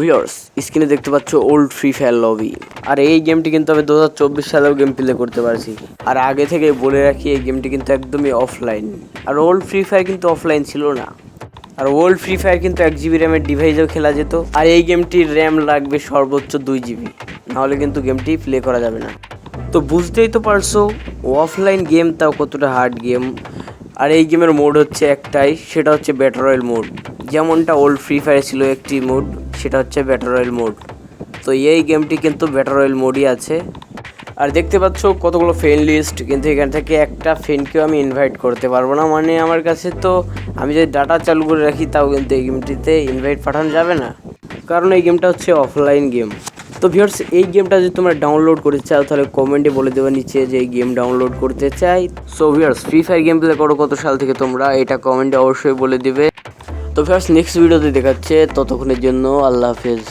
Viewers স্ক্রিনে দেখতে পাচ্ছ ওল্ড ফ্রি ফায়ার লবি আর এই গেমটি কিন্তু আমি দু হাজার চব্বিশ সালেও গেম প্লে করতে পারছি। আর আগে থেকে বলে রাখি, এই গেমটি কিন্তু একদমই অফলাইন আর ওল্ড ফ্রি ফায়ার কিন্তু অফলাইন ছিল না। আর ওল্ড ফ্রি ফায়ার কিন্তু এক জিবি র্যামের ডিভাইসেও খেলা যেত। আর এই গেমটির র্যাম লাগবে সর্বোচ্চ দুই জিবি নাহলে কিন্তু গেমটি প্লে করা যাবে না। তো বুঝতেই তো পারছ অফলাইন গেম তাও কতটা হার্ড গেম আর এই গেমের মোড হচ্ছে একটাই, সেটা হচ্ছে ব্যাটার রয়্যাল মোড যেমনটা ওল্ড ফ্রি ফায়ার ছিল একটি মোড সেটা হচ্ছে ব্যাটার রয়্যাল মোড তো এই গেমটি কিন্তু ব্যাটার রয়্যাল মোডই আছে। আর দেখতে পাচ্ছ কতগুলো ফ্রেন্ড লিস্ট কিন্তু এখান থেকে একটা ফ্রেন্ডকেও আমি ইনভাইট করতে পারব না। মানে আমার কাছে তো আমি যদি ডাটা চালু করে রাখি, তাও কিন্তু এই গেমটিতে ইনভাইট পাঠানো যাবে না। কারণ এই গেমটা হচ্ছে অফলাইন গেম তো ভিউয়ার্স এই গেমটা যদি তোমরা ডাউনলোড করতে চাও, তাহলে কমেন্টে বলে দেবে নিচে যে এই গেম ডাউনলোড করতে চাই। So viewers free fire game play করো কত সাল থেকে তোমরা, এটা কমেন্টে অবশ্যই বলে দিবে। তো ফার্স্ট নেক্সট ভিডিওতে দেখাচ্ছে ততক্ষণের জন্য আল্লাহ হাফেজ।